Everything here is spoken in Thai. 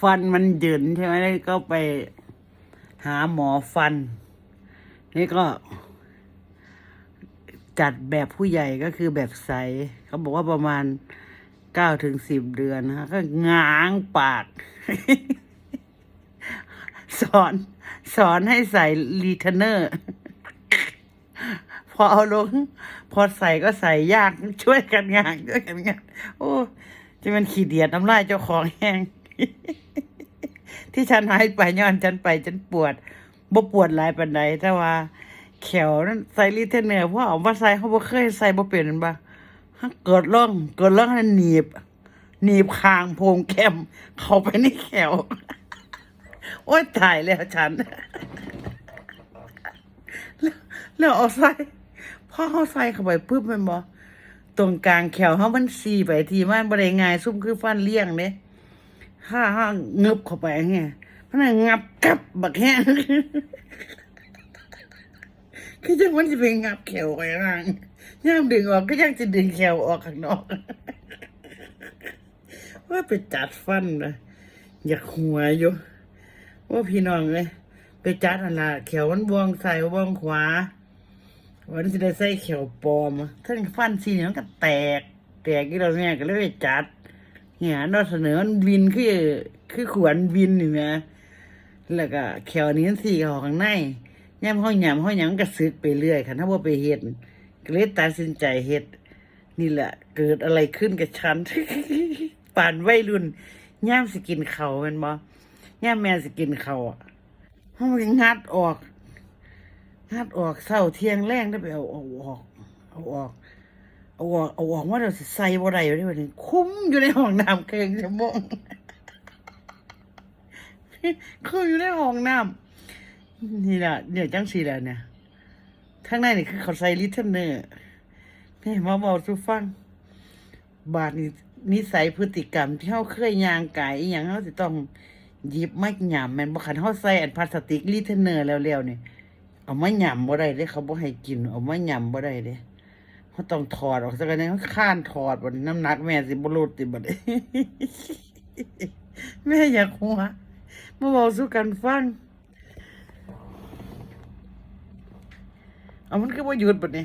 ฟันมันหยินใช่ไหมแล้วก็ไปหาหมอฟัน นี่ก็ จัดแบบผู้ใหญ่ก็คือแบบใสเขาบอกว่าประมาณเก้าถึงสิบเดือนนะคะก็ง้างปาก สอนสอนให้ใส่รีเทนเนอร์ พอเอาลง พอใส่ก็ใส่ยากช่วยกันงานช่วยกันงานโอ้จะมันขี้เดียดน้ำลายเจ้าของแห้ง ที่ฉันหายไปย้อนฉันไปฉันปวดบ่ปวดหลายปานใดแต่ว่าแขวนั้นใส่รีเทนเนอร์เพราะเอามาใส่เขาบ่เคยใส่บ่เป็นนั่นบ่ฮะเกิดร่องเกิดร่องนั้นหนีบ หนีบคางโพงแคมเข้าไปในแขวโอ้ยตายแล้วฉันแล้วแล้วเอาใส่พ่อเขาใส่เข้าไปปุ๊บมันบ่ตรงกลางแขวเขามันซีไปทีมันบ่ได้ง่ายซุ่มคือฟันเลี้ยงเด้ ถ้าห้าเงึบเข้าไปเงี้ยมันน่ะงับกลับ บักแห้งคือจังมันจะไปงับแขวไปข้างย่ามดึงออกก็ยังจะดึงแขวออกข้างนอก ว่าไปจัดฟันนะอยากหัวอยู่ว่าพี่น้องเลยไปจัดอันละแขวมันบวงใส่บวงขวาวันจะได้ใส่เขียวปลอมทั้งฟันสีนี่มันก็แตก แตกที่เราเนี่ยก็เลยไปจัด เนี่ยนอเสนอมันวินคือคือขวนวินนี่นะแล้วก็แขวนี้มันสีออกข้างในย่ำห้อยยำห้อยยำก็ซึกไปเรื่อยค่ะถ้าว่าไปเฮ็ดก็เลยตัดสินใจเฮ็ดนี่แหละ เกิดอะไรขึ้นกับฉันป่านวัยรุ่นย่ามสกินเขาวแมันบ่ย่ามแม่สกินเขาอะเพราะมันงัดออกงัดออกเศร้าเที่ยงแรงได้ไปเอาออกเอาออก เอาออกเอาออกว่าเราสิใส่บ่ได้อยู่ได้วันนี้คุ้มอยู่ในห้องน้ำเกินชั่วโมงคุ้มอยู่ในห้องน้ำนี่แหละเนี่ยจังสีแหละเนี่ยข้างในนี่คือเขาใส่ลิเทนเนอร์นี่มาบอกสุฟัง บาทนี่นิสัยพฤติกรรมที่เขาเคยยางไก่อย่างเขาสิต้องหยิบไม้หยามแมนบ่คันเขาใส่อันพลาสติกลิเทนเนอร์แล้วๆนี่ยเอามาหยำบ่ได้เด้เขาบ่ให้กิน เอามาหยำบ่ได้เด้ เขาต้องถอดออกสักอันหนึงเขาข้านถอดบนน้ำหนักแม่สิบรูดติบ่ได้แม่อยากหัวมาบอกสู้กันฟังเอามันคือบ่หยุดบัดนี้